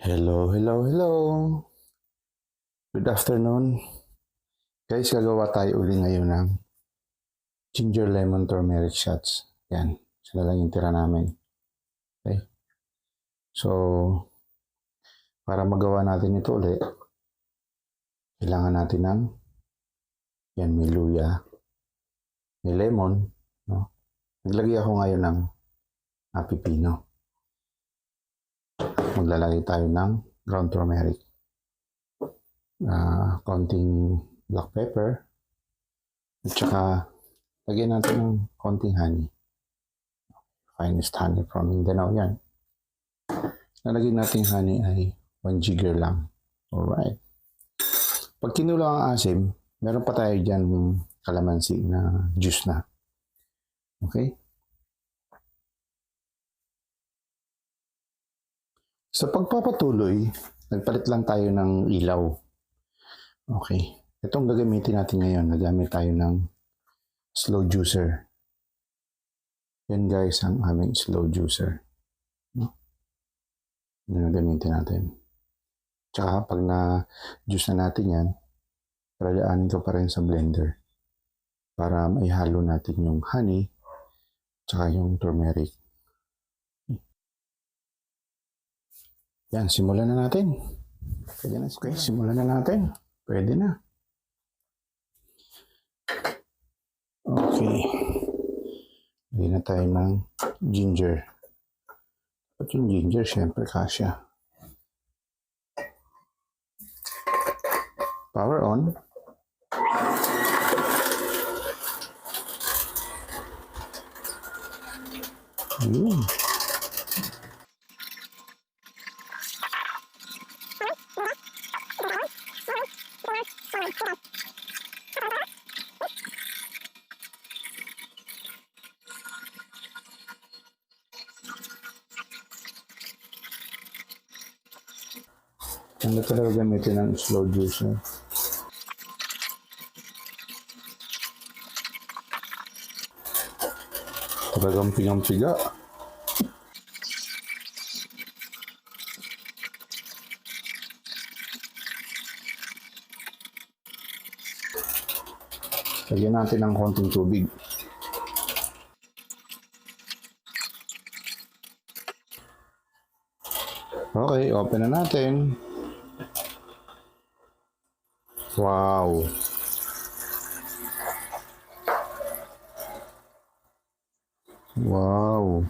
Hello, hello, hello. Good afternoon. Guys, gagawa tayo uli ngayon ng ginger lemon turmeric shots. Yan, sila lang yung tira namin. Okay? So, para magawa natin ito uli, kailangan natin ng yan, may luya, may lemon, no? Naglagay ako ngayon ng apipino maglalagay tayo ng ground turmeric. Ah, konting black pepper. At saka, lagyan natin ng konting honey. Finest honey from Mindanao yan. Nalagyan natin honey ay 1 jigger lang. Alright. Pag kinulang ang asim, meron pa tayo dyan kalamansi na juice na. Okay? Sa pagpapatuloy, nagpalit lang tayo ng ilaw. Okay. Itong gagamitin natin ngayon, nagamit tayo ng slow juicer. Yan guys, ang aming slow juicer. No? Yan ang natin. Tsaka pag na-juice na natin yan, paradaanin ko pa rin sa blender para maihalo natin yung honey tsaka yung turmeric. Yan, simulan na natin. Pwede na, okay, simulan na natin. Pwede na. Okay. Lagyan na tayo ng ginger. At yung ginger, syempre, kasya. Power on. Yun. Ano talaga gamitin ng slow juicer? Talagang pigang-piga. Lagyan natin ng konting tubig. Okay, open na natin. Wow. Wow.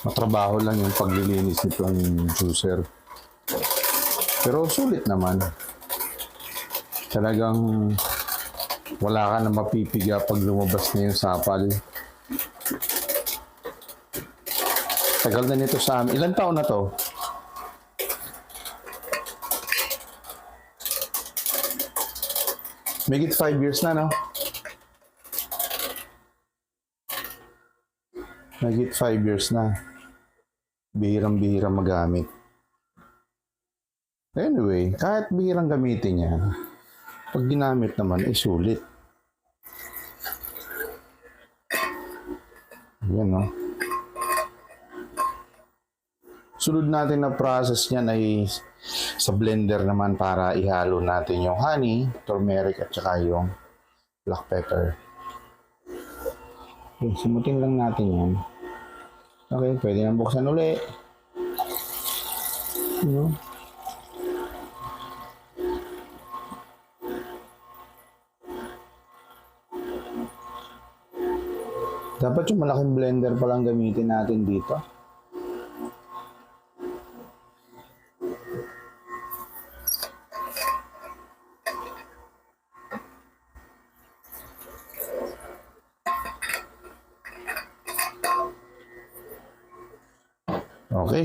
Matrabaho lang yung paglilinis nitong juicer. Pero sulit naman. Talagang wala ka na mapipiga pag lumabas na yung sapal. Tagal na nito sa amin. Ilan taon na to? Make it five years na, no? Make it five years na. Bihirang-bihirang magamit. Anyway, kahit bihirang gamitin niya, pag ginamit naman, ay sulit. Yan, no? Sunod natin na process niyan ay sa blender naman para ihalo natin yung honey, turmeric at saka yung black pepper. Okay, simutin lang natin yan. Okay, pwede nang buksan uli. Ano? Dapat yung malaking blender pa lang gamitin natin dito.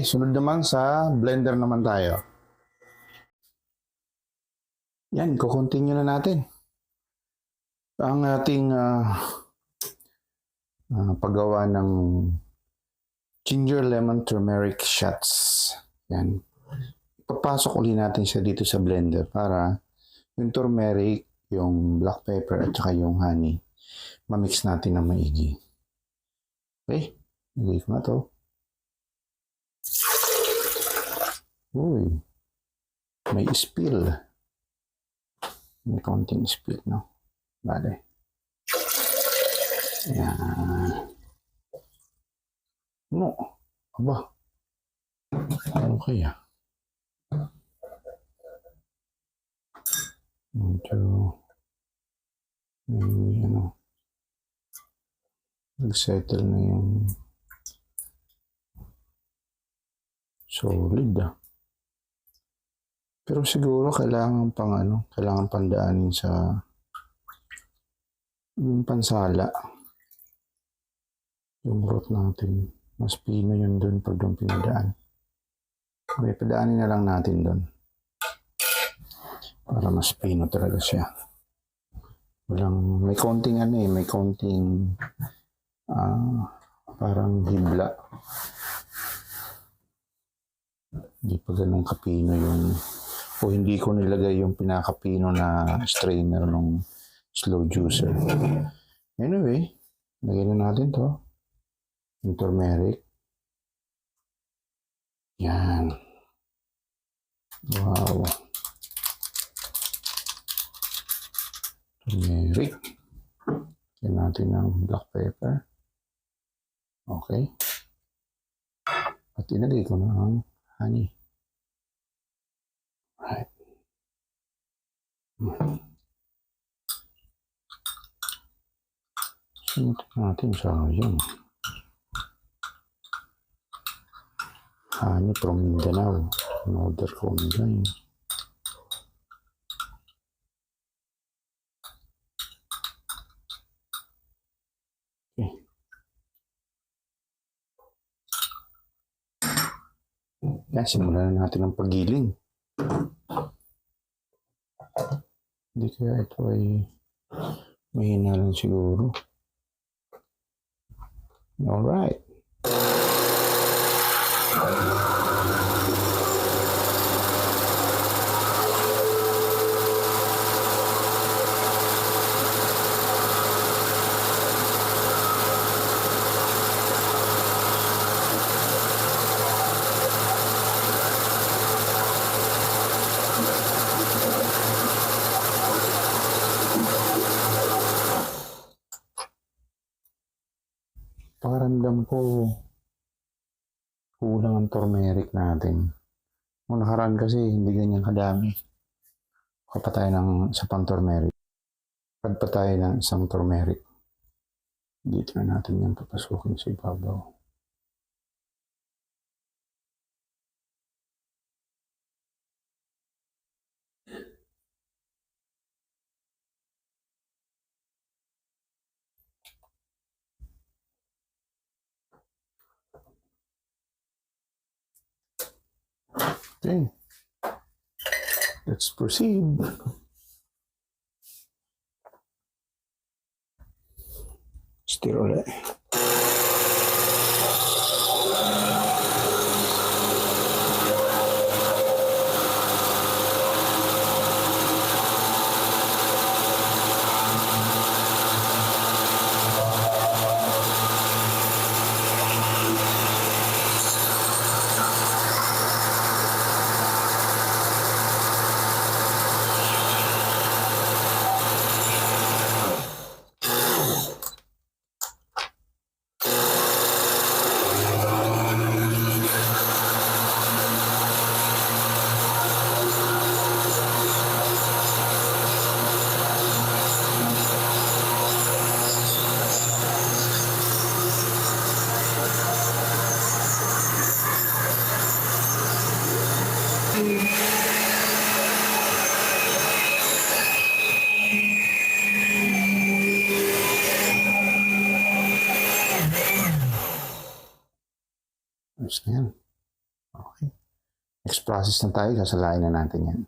Sunod naman sa blender naman tayo. Yan, kukontinue na natin. Ang ating ah, ah, paggawa ng ginger lemon turmeric shots. Yan. Papasok uli natin siya dito sa blender para yung turmeric, yung black pepper at saka yung honey, mamix natin ng maigi. Okay, lagay ko na to. Uy, may spill. May konting spill, no? Bale. Yan. No. Aba. Ano kaya? Medyo may ano nag-settle na yung solid ah. Pero siguro kailangan pang ano, kailangan pandaanin sa yung pansala. Yung broth natin. Mas pino yun dun pag doon pinadaan. Okay, padaanin na lang natin doon. Para mas pino talaga siya. Walang, may konting ano eh, may konting ah parang hibla. Hindi pa ganun kapino yung o hindi ko nilagay yung pinakapino na strainer ng slow juicer. Anyway, lagyan na natin to. Yung. Yan. Wow. Turmeric. Lagyan natin ng black pepper. Okay. At inagay ko na ang honey. Right. Hmm. Sunod natin sayang. Honey from Mindanao. In-order ko online. Okay. Yan, simulan na natin ang paggiling. Hindi kaya ito ay mahina lang siguro. Alright. Pakiramdam ko kulang ang turmeric natin. Nung nakaraan kasi hindi ganyan kadami. Kuha tayo ng isa pang turmeric. Add pa tayo ng isang turmeric. Dito na natin yan papasukin sa ibabaw. Okay. Let's proceed. Stir ulit. Next process na tayo, sasalain na natin yan.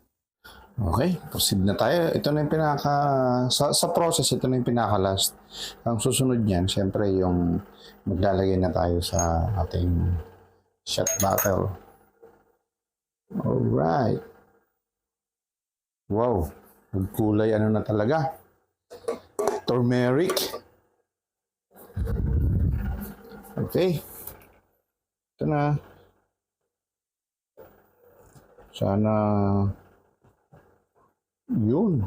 Okay, proceed na tayo. Ito na yung pinaka, sa, sa process, ito na yung pinaka-last. Ang susunod niyan, syempre yung maglalagay na tayo sa ating shot bottle. Alright. Wow, kulay ano na talaga. Turmeric. Okay. Ito na. Sana yun.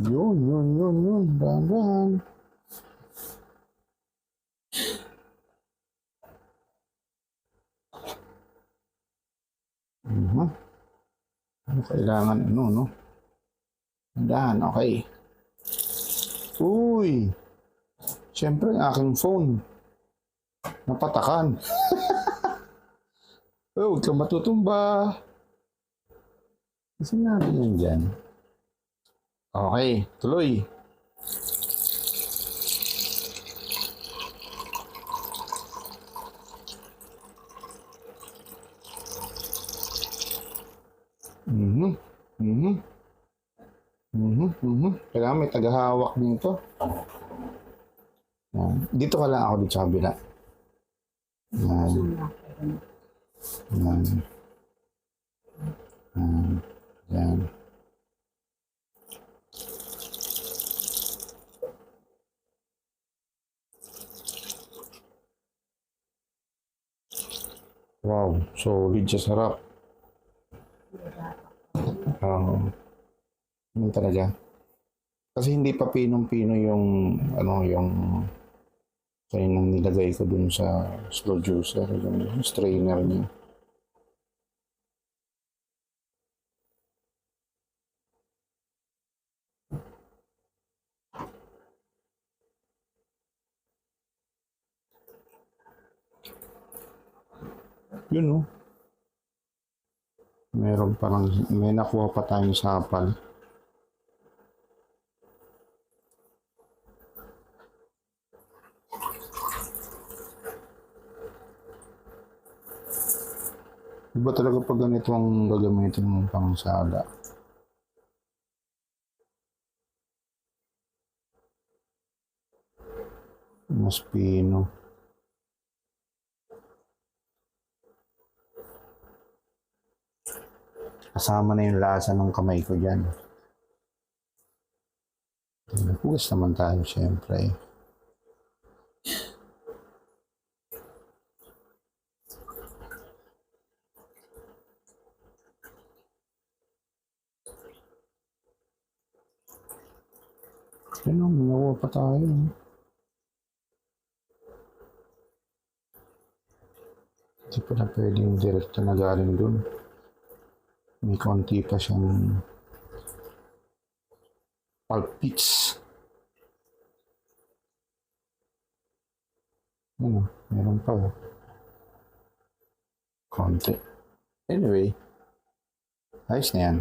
Yun, yun, yun, yun. Dahan-dahan. Mhm. Ano kailangan, ano, no? Dahan, okay. Uy! Siyempre, ang aking phone. Napatakan. oh, huwag kang matutumba. Kasi natin yun dyan. Okay, tuloy. Mhm. Mhm. Mhm. Mhm. Kailangan may tagahawak nito. Yan. Dito ka lang ako dito sa kabila. Yan. Yan. Yan. Yan. Wow, solid sa sarap. Oo. Yun talaga. Kasi hindi pa pinong-pino yung ano yung kaya nang nilagay ko dun sa slow juicer, yung strainer niya. Yun oh. Meron parang, may nakuha pa tayong sapal. Iba talaga pag ganito ang gagamitin mo pang sala. Mas pino. Kasama na yung lasa ng kamay ko dyan. Nagpugas naman tayo, syempre. Yun o, minawa pa tayo. Hindi pa na pwedeng direkta na galing dun. May konti pa siyang pulp bits. Ano, meron pa oh. Konti. Anyway, ayos na yan.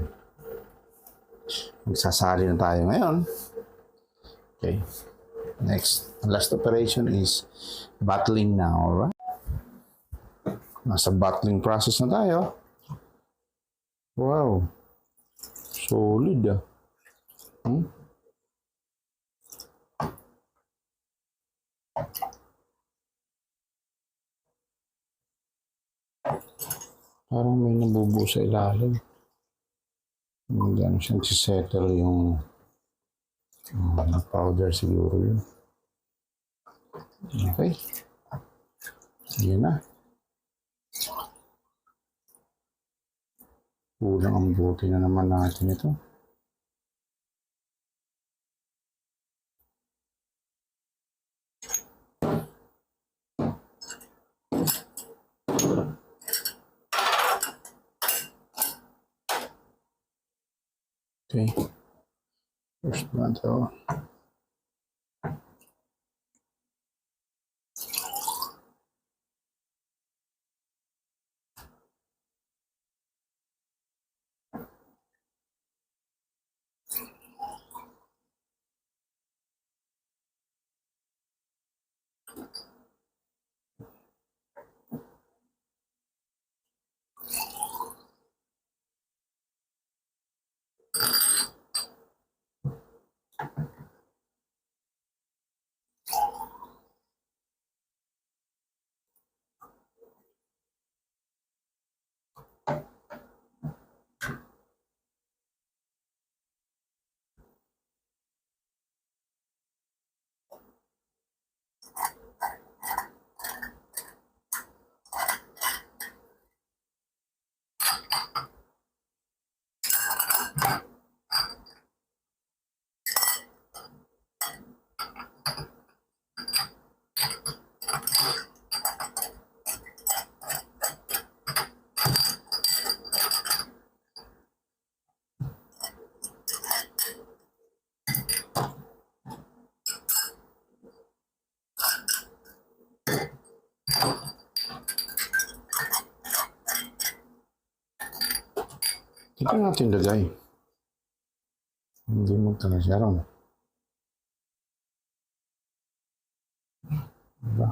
Magsasali na tayo ngayon. Okay. Next, last operation is bottling now, alright? Nasa bottling process na tayo. Wow. Solid ah. Hmm? Parang may nabubuo sa ilalim. Hindi ano siyang settle yung uh, powder siguro yun. Okay. Sige na. Kulang ang buti na naman natin ito. Okay. First one to Ito natin lagay. Hindi mo talaga siya ron. Diba?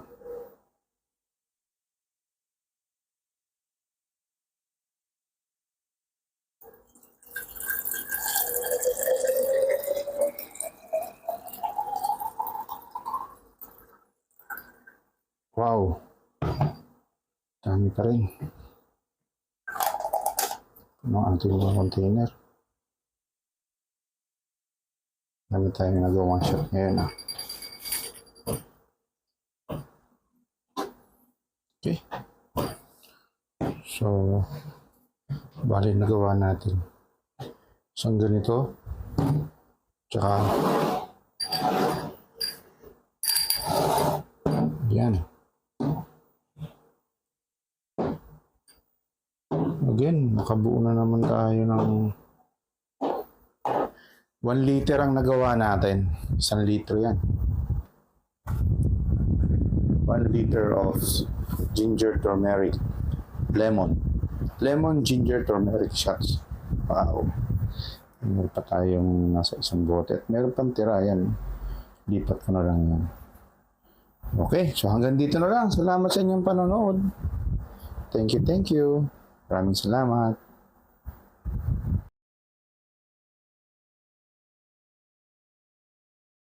Wow. Dami pa rin. Mga container? Dami tayo nagawang shot ngayon ah. Okay. So, bali nagawa natin. Isang ganito. Tsaka, yan. Again, nakabuo na naman tayo ng 1 liter ang nagawa natin. Isang litro yan. 1 liter of ginger turmeric lemon. Lemon ginger turmeric shots. Wow. Meron pa tayong nasa isang bote. At meron pang tira yan. Lipat ko na lang yan. Okay, so hanggang dito na lang. Salamat sa inyong panonood. Thank you, thank you. Maraming salamat.